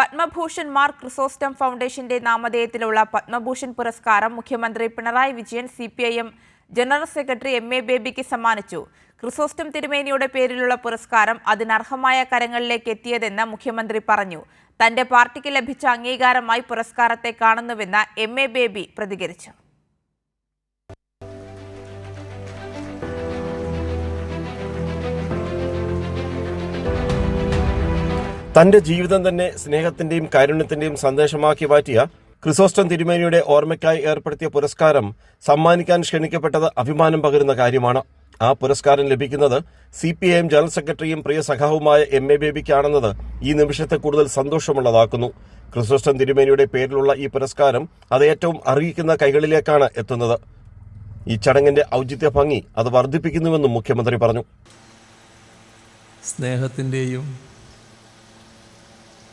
പത്മഭൂഷൺ മാർ ക്രിസോസ്റ്റം ഫൗണ്ടേഷന്റെ നാമധേയത്തിലുള്ള പത്മഭൂഷൺ പുരസ്കാരം മുഖ്യമന്ത്രി Pinarayi Vijayan C P I M general secretary M A ബേബിക്ക് സമ്മാനിച്ചു. ക്രിസോസ്റ്റം തിരുമേനിയുടെ പേരിലുള്ള പുരസ്കാരം അതിനർഹമായ കരങ്ങളിലേക്ക് എത്തിയതെന്ന് മുഖ്യമന്ത്രി പറഞ്ഞു. തന്റെ പാർട്ടിക്ക് ലഭിച്ച അംഗീകാരമായി പുരസ്കാരത്തെ കാണുന്നുവെന്ന് എം എ ബേബി പ്രതികരിച്ചു. തന്റെ ജീവിതം തന്നെ സ്നേഹത്തിന്റെയും കാരുണ്യത്തിന്റെയും സന്ദേശമാക്കി മാറ്റിയ ക്രിസോസ്റ്റം തിരുമേനിയുടെ ഓർമ്മയ്ക്കായി ഏർപ്പെടുത്തിയ പുരസ്കാരം സമ്മാനിക്കാൻ ക്ഷണിക്കപ്പെട്ടത് അഭിമാനം പകരുന്ന കാര്യമാണ്. ആ പുരസ്കാരം ലഭിക്കുന്നത് C P I M general സെക്രട്ടറിയും പ്രിയ സഖാവുമായ എം എ ബേബിക്കാണെന്നത് ഈ നിമിഷത്തെ കൂടുതൽ സന്തോഷമുള്ളതാക്കുന്നു. ക്രിസോസ്റ്റം തിരുമേനിയുടെ പേരിലുള്ള ഈ പുരസ്കാരം അത് ഏറ്റവും അറിയിക്കുന്ന കൈകളിലേക്കാണ് എത്തുന്നത്. ഈ ചടങ്ങിന്റെ ഔചിത്യ ഭംഗി അത് വർദ്ധിപ്പിക്കുന്നുവെന്നും മുഖ്യമന്ത്രി പറഞ്ഞു. സ്നേഹത്തിന്റെയും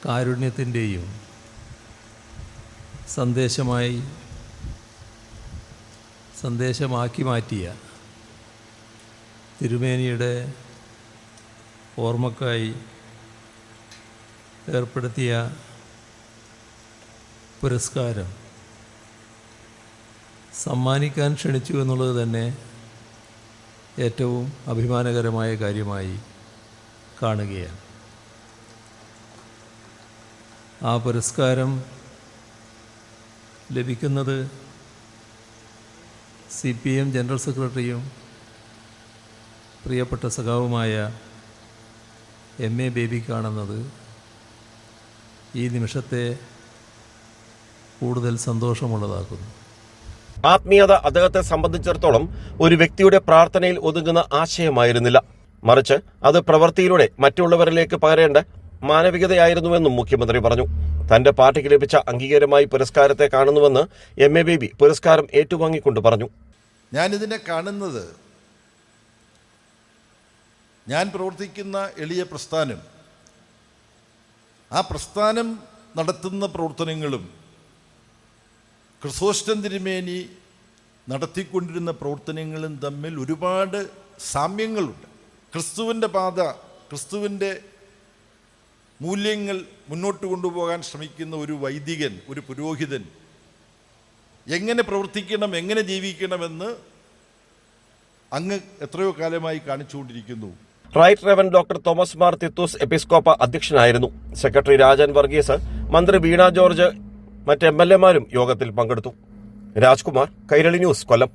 കാരുണ്യത്തിന്റെയും സന്ദേശമായി സന്ദേശമാക്കി മാറ്റിയ തിരുമേനിയുടെ ഓർമ്മക്കായി ഏർപ്പെടുത്തിയ പുരസ്കാരം സമ്മാനിക്കാൻ ക്ഷണിച്ചു എന്നുള്ളത് തന്നെ ഏറ്റവും അഭിമാനകരമായ കാര്യമായി കാണുകയാണ്. ആ പുരസ്കാരം ലഭിക്കുന്നത് സി പി എം ജനറൽ സെക്രട്ടറിയും പ്രിയപ്പെട്ട സഖാവുമായ എം എ ബേബിക്കാണെന്നത് ഈ നിമിഷത്തെ കൂടുതൽ സന്തോഷമുള്ളതാക്കുന്നു. ആത്മീയത അദ്ദേഹത്തെ സംബന്ധിച്ചിടത്തോളം ഒരു വ്യക്തിയുടെ പ്രാർത്ഥനയിൽ ഒതുങ്ങുന്ന ആശയമായിരുന്നില്ല. മറിച്ച് അത് പ്രവൃത്തിയിലൂടെ മറ്റുള്ളവരിലേക്ക് പകരേണ്ട മാനവികതയായിരുന്നുവെന്നും മുഖ്യമന്ത്രി പറഞ്ഞു. തന്റെ പാർട്ടിക്ക് ലഭിച്ച അംഗീകാരമായി പുരസ്കാരത്തെ കാണുന്നുവെന്ന് എം എ ബേബി പുരസ്കാരം ഏറ്റുവാങ്ങിക്കൊണ്ട് പറഞ്ഞു. ഞാനിതിനെ കാണുന്നത് ഞാൻ പ്രവർത്തിക്കുന്ന എളിയ പ്രസ്ഥാനം. ആ പ്രസ്ഥാനം നടത്തുന്ന പ്രവർത്തനങ്ങളും ക്രിസോസ്റ്റം തിരുമേനി നടത്തിക്കൊണ്ടിരുന്ന പ്രവർത്തനങ്ങളും തമ്മിൽ ഒരുപാട് സാമ്യങ്ങളുണ്ട്. ക്രിസ്തുവിന്റെ പാത ക്രിസ്തുവിന്റെ മൂല്യങ്ങൾ മുന്നോട്ട് കൊണ്ടുപോകാൻ ശ്രമിക്കുന്ന ഒരു വൈദികൻ ഒരു പുരോഹിതൻ എങ്ങനെ പ്രവർത്തിക്കണം എങ്ങനെ ജീവിക്കണമെന്ന് അങ്ങ് എത്രയോ കാലമായി കാണിച്ചുകൊണ്ടിരിക്കുന്നു. Right reverend doctor Thomas Mar Titus Episcopa അധ്യക്ഷനായിരുന്നു. സെക്രട്ടറി രാജൻ വർഗീസ് മന്ത്രി വീണ ജോർജ് മറ്റ് എം എൽ എമാരും യോഗത്തിൽ പങ്കെടുത്തു. രാജ്കുമാർ കൈരളി ന്യൂസ് കൊല്ലം.